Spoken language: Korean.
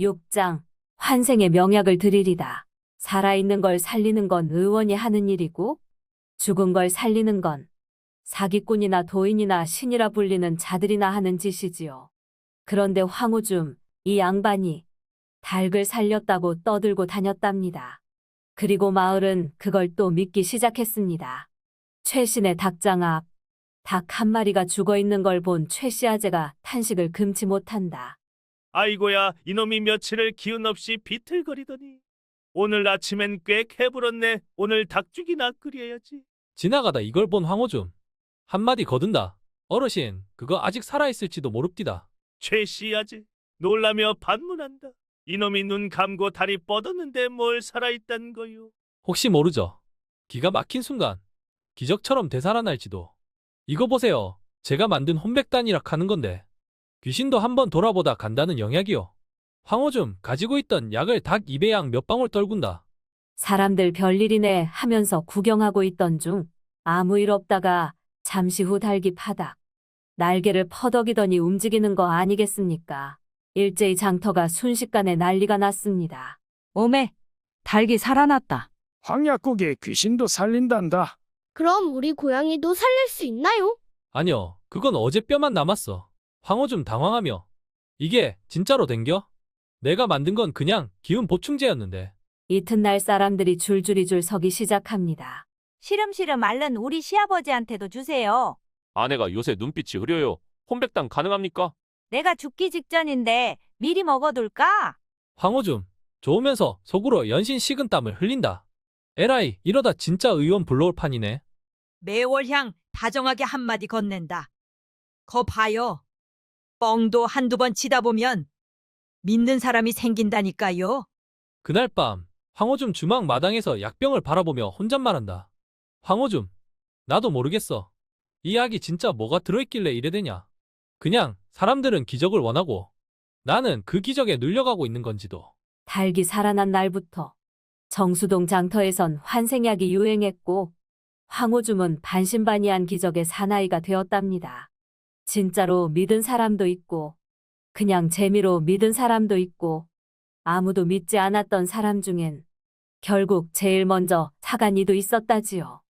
6장 환생의 명약을 드리리다. 살아있는 걸 살리는 건 의원이 하는 일이고 죽은 걸 살리는 건 사기꾼이나 도인이나 신이라 불리는 자들이나 하는 짓이지요. 그런데 황우줌, 이 양반이 닭을 살렸다고 떠들고 다녔답니다. 그리고 마을은 그걸 또 믿기 시작했습니다. 최신의 닭장 앞, 닭 한 마리가 죽어 있는 걸 본 최씨 아재가 탄식을 금치 못한다. 아이고야 이놈이 며칠을 기운 없이 비틀거리더니 오늘 아침엔 꽤 캐불었네. 오늘 닭죽이나 끓여야지. 지나가다 이걸 본 황호줌. 한마디 거둔다. 어르신, 그거 아직 살아있을지도 모릅디다. 최씨 아재 놀라며 반문한다. 이놈이 눈 감고 다리 뻗었는데 뭘 살아있단 거요. 혹시 모르죠. 기가 막힌 순간, 기적처럼 되살아날지도. 이거 보세요. 제가 만든 혼백단이라 하는 건데. 귀신도 한번 돌아보다 간다는 영약이요. 황호줌 가지고 있던 약을 닭 입에 양몇 방울 떨군다. 사람들 별일이네 하면서 구경하고 있던 중 아무 일 없다가 잠시 후 달기 파닥. 날개를 퍼덕이더니 움직이는 거 아니겠습니까? 일제히 장터가 순식간에 난리가 났습니다. 오메, 닭이 살아났다. 황약국에 귀신도 살린단다. 그럼 우리 고양이도 살릴 수 있나요? 아니요, 그건 어제 뼈만 남았어. 황호줌 당황하며. 이게 진짜로 댕겨? 내가 만든 건 그냥 기운 보충제였는데. 이튿날 사람들이 줄줄이 줄 서기 시작합니다. 시름시름 앓는 우리 시아버지한테도 주세요. 아내가 요새 눈빛이 흐려요. 혼백당 가능합니까? 내가 죽기 직전인데 미리 먹어둘까? 황호줌, 좋으면서 속으로 연신 식은 땀을 흘린다. 에라이, 이러다 진짜 의원 불러올 판이네. 매월향 다정하게 한마디 건넨다. 거 봐요. 뻥도 한두 번 치다 보면 믿는 사람이 생긴다니까요. 그날 밤, 황호줌 주막 마당에서 약병을 바라보며 혼잣말한다. 황호줌, 나도 모르겠어. 이 약이 진짜 뭐가 들어있길래 이래 되냐. 그냥 사람들은 기적을 원하고 나는 그 기적에 눌려가고 있는 건지도. 닭이 살아난 날부터 정수동 장터에선 환생약이 유행했고 황호줌은 반신반의한 기적의 사나이가 되었답니다. 진짜로 믿은 사람도 있고 그냥 재미로 믿은 사람도 있고 아무도 믿지 않았던 사람 중엔 결국 제일 먼저 사간이도 있었다지요.